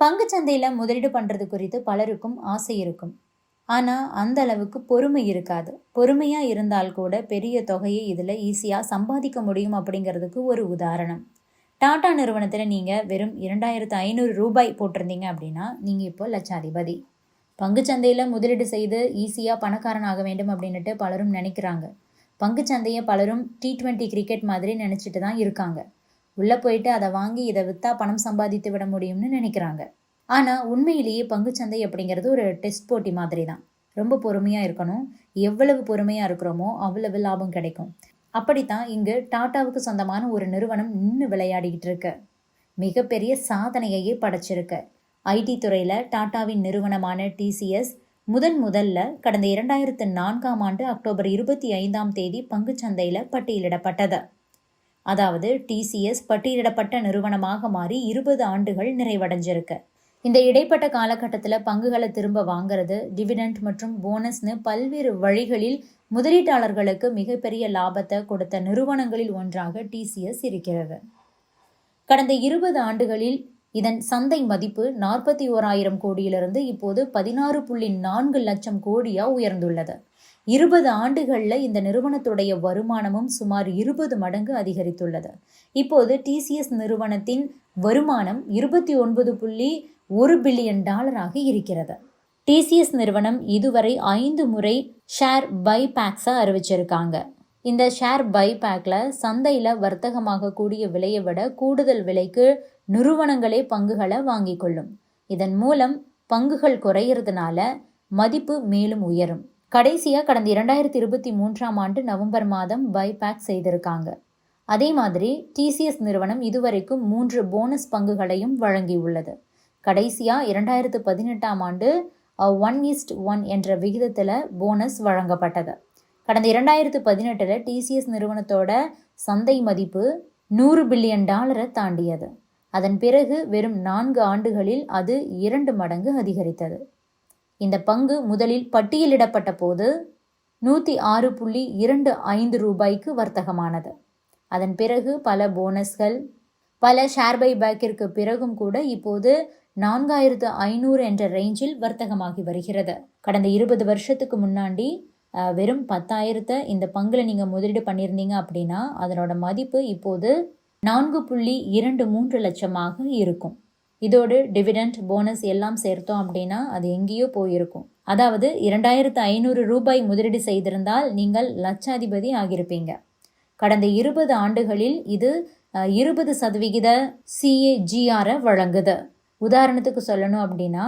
பங்குச்சந்தையில் முதலீடு பண்ணுறது குறித்து பலருக்கும் ஆசை இருக்கும். ஆனால் அந்த அளவுக்கு பொறுமை இருக்காது. பொறுமையாக இருந்தால் கூட பெரிய தொகையை இதில் ஈஸியாக சம்பாதிக்க முடியும் அப்படிங்கிறதுக்கு ஒரு உதாரணம். டாடா நிறுவனத்தில் நீங்கள் வெறும் இரண்டாயிரத்து ஐநூறு ரூபாய் போட்டிருந்தீங்க அப்படின்னா நீங்கள் இப்போ லட்சாதிபதி. பங்குச்சந்தையில் முதலீடு செய்து ஈஸியாக பணக்காரன் ஆக வேண்டும் அப்படின்னுட்டு பலரும் நினைக்கிறாங்க. பங்குச்சந்தையை பலரும் டி ட்வெண்ட்டி கிரிக்கெட் மாதிரி நினச்சிட்டு தான் இருக்காங்க. உள்ளே போயிட்டு அதை வாங்கி இதை விற்றா பணம் சம்பாதித்து விட முடியும்னு நினைக்கிறாங்க. ஆனால் உண்மையிலேயே பங்குச்சந்தை அப்படிங்கிறது ஒரு டெஸ்ட் போட்டி மாதிரி தான் ரொம்ப பொறுமையாக இருக்கணும். எவ்வளவு பொறுமையாக இருக்கிறோமோ அவ்வளவு லாபம் கிடைக்கும். அப்படித்தான் இங்கு டாட்டாவுக்கு சொந்தமான ஒரு நிறுவனம் நின்று விளையாடிக்கிட்டு இருக்கு. மிகப்பெரிய சாதனையையே படைச்சிருக்கு. ஐடி துறையில் டாட்டாவின் நிறுவனமான டிசிஎஸ் முதன் முதல்ல கடந்த இரண்டாயிரத்து நான்காம் ஆண்டு அக்டோபர் இருபத்தி ஐந்தாம் தேதி பங்குச்சந்தையில் பட்டியலிடப்பட்டது. அதாவது டிசிஎஸ் பட்டியலிடப்பட்ட நிறுவனமாக மாறி இருபது ஆண்டுகள் நிறைவடைஞ்சிருக்கு. இந்த இடைப்பட்ட காலகட்டத்தில் பங்குகளை திரும்ப வாங்குறது டிவிடெண்ட் மற்றும் போனஸ்னு பல்வேறு வழிகளில் முதலீட்டாளர்களுக்கு மிகப்பெரிய லாபத்தை கொடுத்த நிறுவனங்களில் ஒன்றாக டிசிஎஸ் இருக்கிறது. கடந்த இருபது ஆண்டுகளில் இதன் சந்தை மதிப்பு நாற்பத்தி ஓராயிரம் கோடியிலிருந்து இப்போது பதினாறு புள்ளி நான்கு லட்சம் கோடியாக உயர்ந்துள்ளது. இருபது ஆண்டுகளில் இந்த நிறுவனத்துடைய வருமானமும் சுமார் இருபது மடங்கு அதிகரித்துள்ளது. இப்போது டிசிஎஸ் நிறுவனத்தின் வருமானம் இருபத்தி ஒன்பது புள்ளி ஒரு பில்லியன் டாலராக இருக்கிறது. டிசிஎஸ் நிறுவனம் இதுவரை ஐந்து முறை ஷேர் பைபேக்ஸை அறிவிச்சிருக்காங்க. இந்த ஷேர் பைபேக்கில் சந்தையில் வர்த்தகமாக கூடிய விலையை விட கூடுதல் விலைக்கு நிறுவனங்களே பங்குகளை வாங்கிக் கொள்ளும். இதன் மூலம் பங்குகள் குறையிறதுனால மதிப்பு மேலும் உயரும். கடைசியாக கடந்த இரண்டாயிரத்தி இருபத்தி மூன்றாம் ஆண்டு நவம்பர் மாதம் பைபேக் செய்திருக்காங்க. அதே மாதிரி டிசிஎஸ் நிறுவனம் இதுவரைக்கும் மூன்று போனஸ் பங்குகளையும் வழங்கியுள்ளது. கடைசியாக இரண்டாயிரத்து பதினெட்டாம் ஆண்டு ஒன் ஈஸ்ட் ஒன் என்ற விகிதத்தில் போனஸ் வழங்கப்பட்டது. கடந்த இரண்டாயிரத்து பதினெட்டில் டிசிஎஸ் நிறுவனத்தோட சந்தை மதிப்பு நூறு பில்லியன் டாலரை தாண்டியது. அதன் பிறகு வெறும் நான்கு ஆண்டுகளில் அது இரண்டு மடங்கு அதிகரித்தது. இந்த பங்கு முதலில் பட்டியலிடப்பட்ட போது நூற்றி ஆறு புள்ளி இரண்டு ஐந்து ரூபாய்க்கு வர்த்தகமானது. அதன் பிறகு பல போனஸ்கள் பல ஷேர் பை பேக்கிற்கு பிறகும் கூட இப்போது நான்காயிரத்து ஐநூறு என்ற ரேஞ்சில் வர்த்தகமாகி வருகிறது. கடந்த இருபது வருஷத்துக்கு முன்னாடி வெறும் பத்தாயிரத்தை இந்த பங்கில் நீங்கள் முதலீடு பண்ணியிருந்தீங்க அப்படின்னா அதனோட மதிப்பு இப்போது நான்கு புள்ளி இரண்டு மூன்று லட்சமாக இருக்கும். இதோடு டிவிடெண்ட் போனஸ் எல்லாம் சேர்த்தோம் அப்படின்னா அது எங்கேயோ போயிருக்கும். அதாவது இரண்டாயிரத்து ஐநூறு ரூபாய் முதலீடு செய்திருந்தால் நீங்கள் லட்சாதிபதி ஆகியிருப்பீங்க. கடந்த இருபது ஆண்டுகளில் இது இருபது சதவிகித சிஏஜிஆரை வழங்குது. உதாரணத்துக்கு சொல்லணும் அப்படின்னா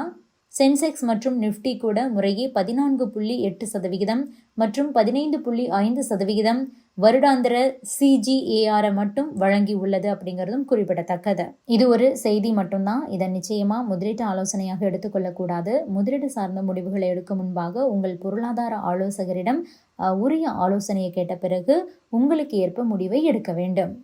சென்செக்ஸ் மற்றும் நிஃப்டி கூட முறையே பதினான்கு புள்ளி எட்டு சதவிகிதம் மற்றும் பதினைந்து புள்ளி ஐந்து சதவிகிதம் வருடாந்திர சிஜிஏஆரை மட்டும் வழங்கி உள்ளது அப்படிங்கிறதும் குறிப்பிடத்தக்கது. இது ஒரு செய்தி மட்டும்தான். இதை நிச்சயமாக முதலீட்டு ஆலோசனையாக எடுத்துக்கொள்ளக்கூடாது. முதலீடு சார்ந்த முடிவுகளை எடுக்கும் முன்பாக உங்கள் பொருளாதார ஆலோசகரிடம் உரிய ஆலோசனையை கேட்ட பிறகு உங்களுக்கு ஏற்ப முடிவை எடுக்க வேண்டும்.